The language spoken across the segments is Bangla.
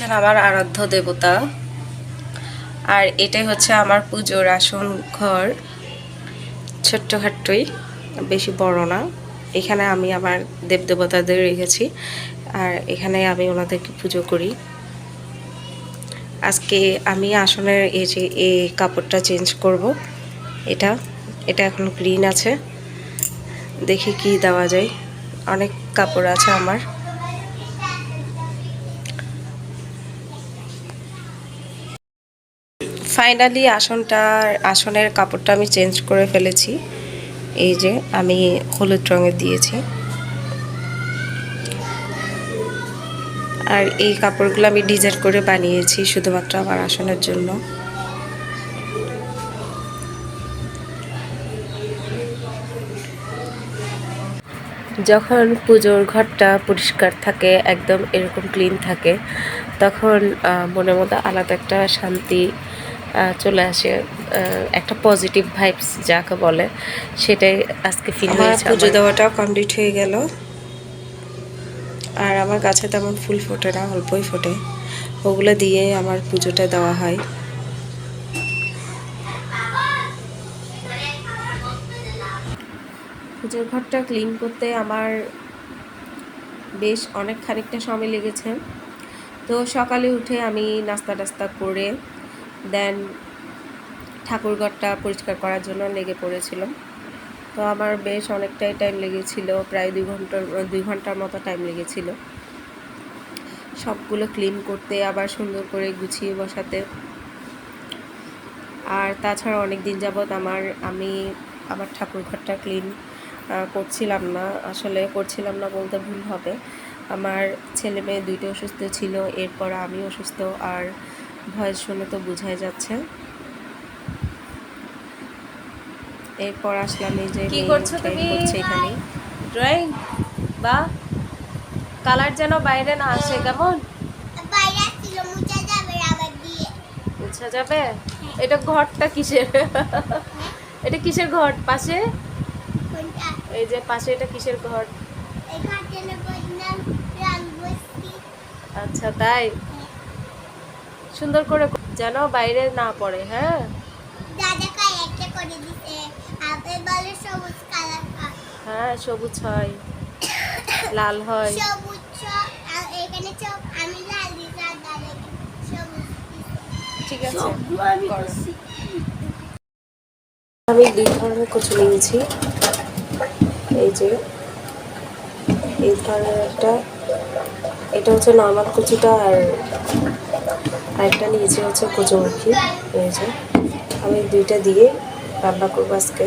হচ্ছেন আমার আরাধ্য দেবতা। আর এটাই হচ্ছে আমার পুজোর আসন ঘর। ছোট্টখাট্টই, বেশি বড় না। এখানে আমি আমার দেবদেবতাদের রেখেছি। আর এখানে আমি ওনাদেরকে পুজো করি। আজকে আমি আসনের এই যে, এই কাপড়টা চেঞ্জ করব। এটা এটা এখন গ্রিন আছে। দেখি কি দেওয়া যায়। অনেক কাপড় আছে আমার। ফাইনালি আসনটার, আসনের কাপড়টা আমি চেঞ্জ করে ফেলেছি। এই যে আমি হলুদ রঙের দিয়েছি। আর এই কাপড়গুলো আমি ডিজাইন করে বানিয়েছি শুধুমাত্র আমার আসনের জন্য। যখন পুজোর ঘরটা পরিষ্কার থাকে, একদম এরকম ক্লিন থাকে, তখন মনের মধ্যে আলাদা একটা শান্তি চলে আসে একটা পজিটিভ ভাইবস যাকে বলে সেটাই আজকে ফিল হয়েছে পুজো দেওয়াটাও কমপ্লিট হয়ে গেল। আর আমার গাছে তেমন ফুল ফোটে না অল্পই ফোটে। ওগুলো দিয়ে আমার পুজোটা দেওয়া হয়। পুজোর ঘরটা ক্লিন করতে আমার বেশ অনেক খানিকটা সময় লেগেছে। তো সকালে উঠে আমি নাস্তা টাস্তা করে দেন ঠাকুরঘরটা পরিষ্কার করার জন্য লেগে পড়েছিলাম। তো আমার বেশ অনেকটাই টাইম লেগেছিল, প্রায় দুই ঘণ্টার দুই ঘণ্টার মতো টাইম লেগেছিল। সবগুলো ক্লিন করতে, আবার সুন্দর করে গুছিয়ে বসাতে। আর তাছাড়া অনেক দিন যাবৎ আমার, আমি আমার ঠাকুর ঘরটা ক্লিন করছিলাম না। আসলে করছিলাম না বলতে ভুল হবে। আমার ছেলে মেয়ে দুইটা অসুস্থ ছিল, এরপর আমি অসুস্থ। আর ভয়েস শুনে তো বোঝাই যাচ্ছে। এরপর আসলাম এই যে কি করছ তুমি? এখানে। ড্রয়িং বা কালার যেন বাইরে না আসে কেমন? বাইরে ছিল মুছা যাবে আবার দিয়ে। বুঝা যাবে? এটা ঘরটা কিসের? এটা কিসের ঘর? পাশে? এই যে পাশে এটা কিসের ঘর? আচ্ছা তাই? সুন্দর করে যেন বাইরে না পড়ে হ্যাঁ? হ্যাঁ। সবুজ হয় লাল হয়। ঠিক আছে। আমি দুই ধরনের কচু নিয়েছি। এই যে এই ধরনের একটা এটা হচ্ছে নর্মাল কুচিটা আর আরেকটা নিয়েছি হচ্ছে কচুমুখী যে, আমি দুইটা দিয়ে রান্না করব আজকে।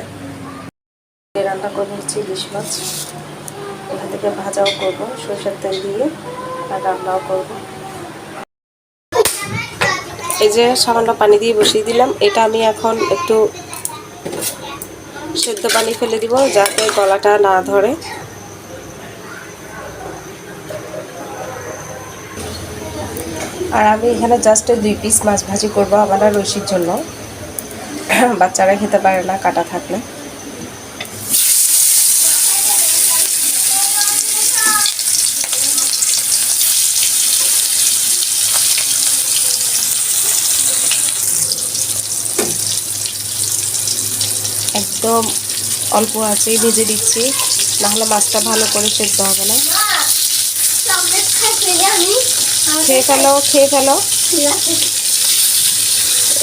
রান্না করব হচ্ছে ইলিশ মাছ। এখান থেকে ভাজাও করব, সরষের তেল দিয়ে আর রান্নাও করব। এই যে সামান্য পানি দিয়ে বসিয়ে দিলাম। এটা আমি এখন একটু সেদ্ধ পানি ফেলে দিব যাতে গলাটা না ধরে। আর আমি এখানে জাস্ট দুই পিস মাছ ভাজি করব আমার রসির জন্য। বাচ্চারা খেতে পারে না, কাটা থাকলে। একদম অল্প আছেই ভেজে দিচ্ছি, নাহলে মাছটা ভালো করে সেদ্ধ হবে না। খেয়ে ফেলো খেয়ে ফেলো।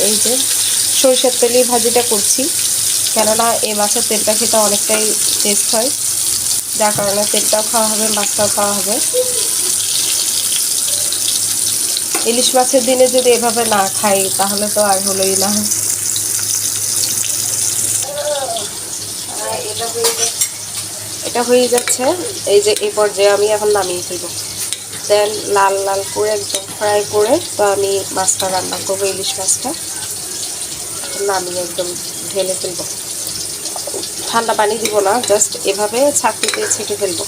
এই যে সরিষার তেলেই ভাজিটা করছি। কেননা এই মাছের তেলটা খেতে অনেকটাই টেস্ট হয়। যার কারণে তেলটাও খাওয়া হবে মাছটাও খাওয়া হবে। ইলিশ মাছের দিনে যদি এভাবে না খাই তাহলে তো আর হলোই না। এটা হয়ে যাচ্ছে এটা হয়ে যাচ্ছে। এই যে এই পর্যায়ে আমি এখন নামিয়ে ফেলব। দেন লাল লাল করে একদম ফ্রাই করে তো আমি মাছটা রান্না করব, ইলিশ মাছটা। নামিয়ে একদম ঢেলে ফেলব। ঠান্ডা পানি দিব না জাস্ট এভাবে ছাঁকনিতে ছেঁকে ফেলব।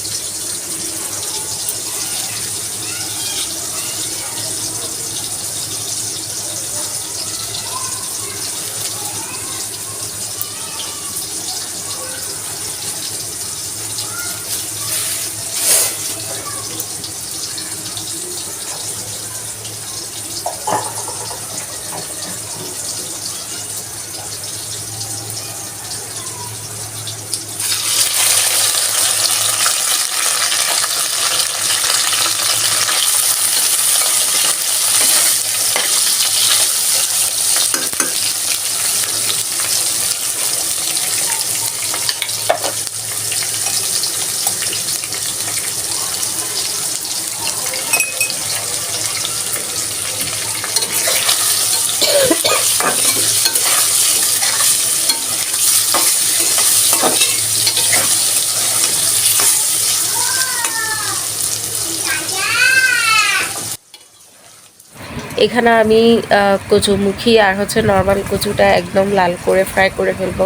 এখানে আমি কচুমুখী আর হচ্ছে নর্মাল কচুটা একদম লাল করে ফ্রাই করে ফেলব।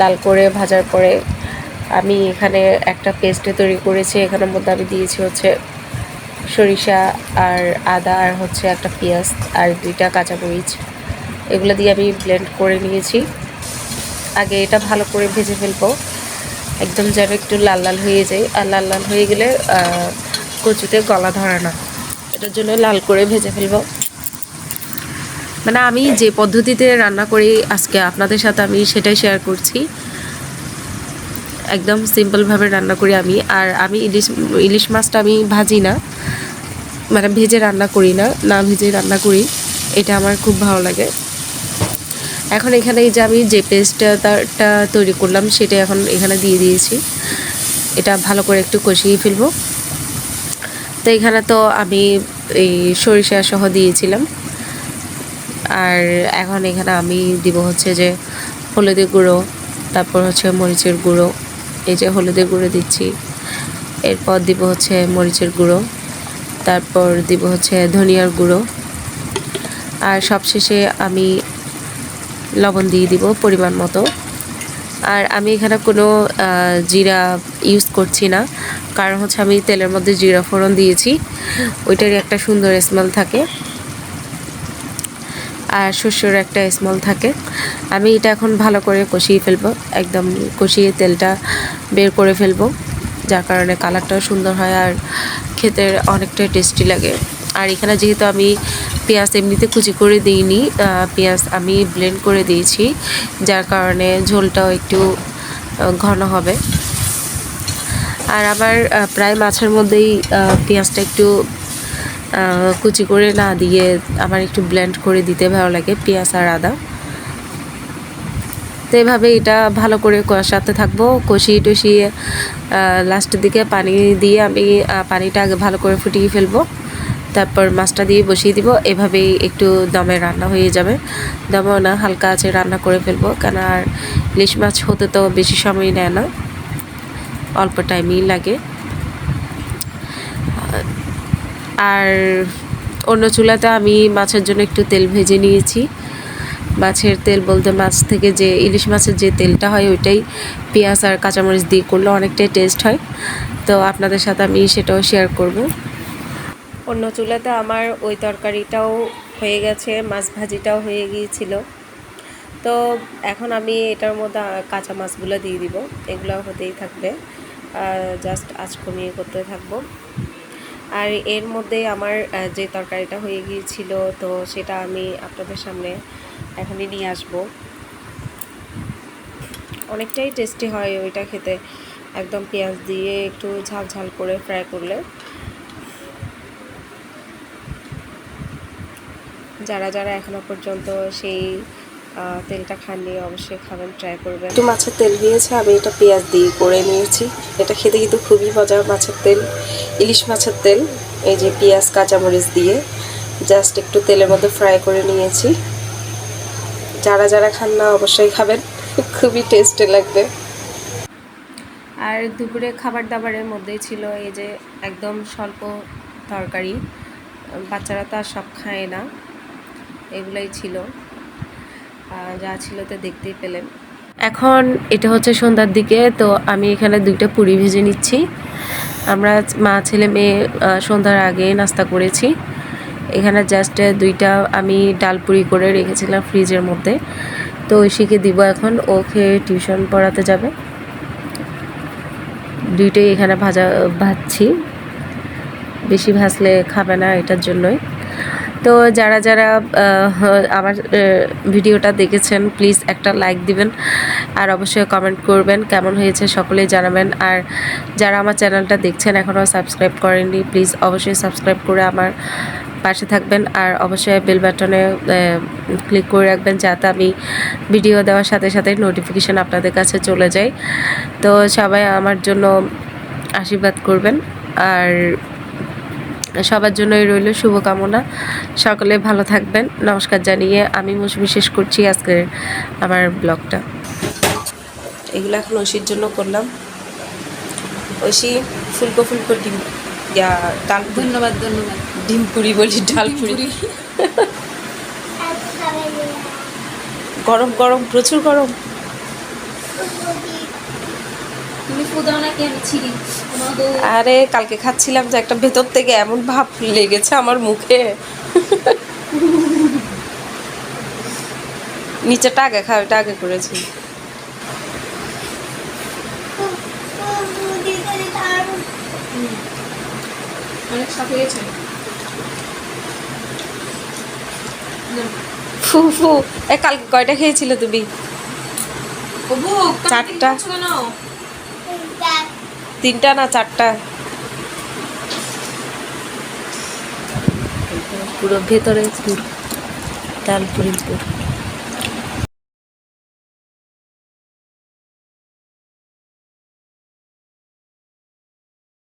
লাল করে ভাজার পরে আমি এখানে একটা পেস্টে তৈরি করেছি। এখানের মধ্যে আমি দিয়েছি হচ্ছে সরিষা আর আদা আর হচ্ছে একটা পেঁয়াজ আর দুইটা কাঁচামরিচ। এগুলো দিয়ে আমি ব্লেন্ড করে নিয়েছি। আগে এটা ভালো করে ভেজে ফেলব। একদম যেন একটু লাল লাল হয়ে যায়। আর লাল লাল হয়ে গেলে কচুতে গলা ধরে না। এটার জন্য লাল করে ভেজে ফেলব। মানে আমি যে পদ্ধতিতে রান্না করি আজকে আপনাদের সাথে আমি সেটাই শেয়ার করছি। একদম সিম্পলভাবে রান্না করি আমি। আর আমি ইলিশ ইলিশ মাছটা আমি ভাজি না। মানে ভেজে রান্না করি না না ভেজে রান্না করি। এটা আমার খুব ভালো লাগে। এখন এখানে এই যে আমি যে পেস্টটা তৈরি করলাম সেটা এখন এখানে দিয়ে দিয়েছি। এটা ভালো করে একটু কষিয়ে ফেলব। তো এখানে তো আমি এই সরিষা সহ দিয়েছিলাম। আর এখন এখানে আমি দিব হচ্ছে যে হলুদের গুঁড়ো, তারপর হচ্ছে মরিচের গুঁড়ো, এই যে হলুদের গুঁড়ো দিচ্ছি। এরপর দিব হচ্ছে মরিচের গুঁড়ো, তারপর দিব হচ্ছে ধনিয়ার গুঁড়ো। আর সবশেষে আমি লবণ দিয়ে দিব পরিমাণ মতো। আর আমি এখানে কোনো জিরা ইউজ করছি না। কারণ হচ্ছে আমি তেলের মধ্যে জিরা ফোড়ন দিয়েছি। ওইটারই একটা সুন্দর স্মেল থাকে। আর শস্যর একটা স্মেল থাকে। আমি এটা এখন ভালো করে কষিয়ে ফেলব। একদম কষিয়ে তেলটা বের করে ফেলব। যার কারণে কালারটাও সুন্দর হয় আর খেতে অনেকটাই টেস্টি লাগে। আর এখানে যেহেতু আমি পেঁয়াজ এমনিতে কুচি করে দিইনি পেঁয়াজ আমি ব্লেন্ড করে দিয়েছি, যার কারণে ঝোলটাও একটু ঘন হবে। আর আমার প্রায় মাছের মধ্যেই পেঁয়াজটা একটু কুচি করে না দিয়ে আমার একটু ব্লেন্ড করে দিতে ভালো লাগে, পেঁয়াজ আর আদা। তো এভাবে এটা ভালো করে কষাতে থাকব, কষিয়ে টষিয়ে লাস্টের দিকে পানি দিয়ে আমি পানিটা আগে ভালো করে ফুটিয়ে ফেলব। তারপর মাছটা দিয়ে বসিয়ে দিব। এভাবেই একটু দমে রান্না হয়ে যাবে। দমে না, হালকা আছে রান্না করে ফেলব। কেন আর ইলিশ মাছ হতে তো বেশি সময় নেয় না। অল্প টাইমই লাগে। আর অন্য চুলাতে আমি মাছের জন্য একটু তেল ভেজে নিয়েছি। মাছের তেল বলতে মাছ থেকে যে ইলিশ মাছের যে তেলটা হয়, ওইটাই পেঁয়াজ আর কাঁচামরিচ দিয়ে করলে অনেকটাই টেস্ট হয়। তো আপনাদের সাথে আমি সেটাও শেয়ার করব। অন্য চুলাতে আমার ওই তরকারিটাও হয়ে গেছে, মাছ ভাজিটাও হয়ে গিয়েছিল। তো এখন আমি এটার মধ্যে কাঁচা মাছগুলো দিয়ে দিব, এগুলো হতেই থাকবে। জাস্ট আঁচ কমিয়ে করতে থাকব। আর এর মধ্যে আমার যে তরকারিটা হয়ে গিয়েছিল, তো সেটা আমি আপনাদের সামনে এখনই নিয়ে আসব। অনেকটাই টেস্টি হয় ওইটা খেতে। একদম পেঁয়াজ দিয়ে একটু ঝাল ঝাল করে ফ্রাই করলে। যারা যারা এখনও পর্যন্ত সেই তেলটা খাননি অবশ্যই খাবেন ট্রাই করবেন। একটু মাছের তেল দিয়েছে আমি এটা পেঁয়াজ দিয়ে করে নিয়েছি। এটা খেতে কিন্তু খুবই মজা মাছের তেল ইলিশ মাছের তেল। এই যে পেঁয়াজ কাঁচামরিচ দিয়ে জাস্ট একটু তেলের মধ্যে ফ্রাই করে নিয়েছি। যারা যারা খান না অবশ্যই খাবেন। খুবই টেস্টি লাগবে। আর দুপুরে খাবার দাবারের মধ্যেই ছিল এই যে একদম স্বল্প তরকারি। বাচ্চারা তো আর সব খায় না। এগুলাই ছিল। যা ছিল তা দেখতেই পেলেন। এখন এটা হচ্ছে সন্ধ্যার দিকে, তো আমি এখানে দুইটা পুরি ভেজে নিচ্ছি। আমরা মা, ছেলে, মেয়ে সন্ধ্যার আগে নাস্তা করেছি। এখানে জাস্ট দুইটা আমি ডাল পুরি করে রেখেছিলাম ফ্রিজের মধ্যে। তো ঐশীকে দিব এখন ওকে টিউশন পড়াতে যাবে। দুইটাই এখানে ভাজা, ভাজছি। বেশি ভাজলে খাবে না এটার জন্যই। তো যারা যারা আমার ভিডিওটা দেখেছেন প্লিজ একটা লাইক দিবেন আর অবশ্যই কমেন্ট করবেন, কেমন হয়েছে সকলেই জানাবেন। আর যারা আমার চ্যানেলটা দেখছেন এখনও সাবস্ক্রাইব করেননি প্লিজ অবশ্যই সাবস্ক্রাইব করে আমার পাশে থাকবেন। আর অবশ্যই বেল বাটনে ক্লিক করে রাখবেন, যাতে আমি ভিডিও দেওয়ার সাথে সাথে নোটিফিকেশান আপনাদের কাছে চলে যায়। তো সবাই আমার জন্য আশীর্বাদ করবেন। আর সবার জন্যই রইল শুভকামনা। সকলে ভালো থাকবেন। নমস্কার জানিয়ে আমি মৌসুমি শেষ করছি আজকের আমার ব্লগটা। এগুলো এখন ঐশীর জন্য করলাম। ঐশী ফুলকো ফুলকো ডিম ডাল ধন্যবাদ ধন্যবাদ। ডিম পুরি বলি ডাল পুরি। গরম গরম প্রচুর গরম তুমি ফুদাও নাকি আমি ছিড়ি তোমার তো আরে কালকে খাচ্ছিলাম যে একটা ভেতর থেকে এমন ভাব লেগেছে আমার মুখে। নিচেটা আগে খাও এটা আগে করেছি ফু ফু। এ কালকে কয়টা খেয়েছিলে তুমি? চারটা। তিনটা না চারটা? পুরো ভেতরে পুর ডাল পুরির পুর।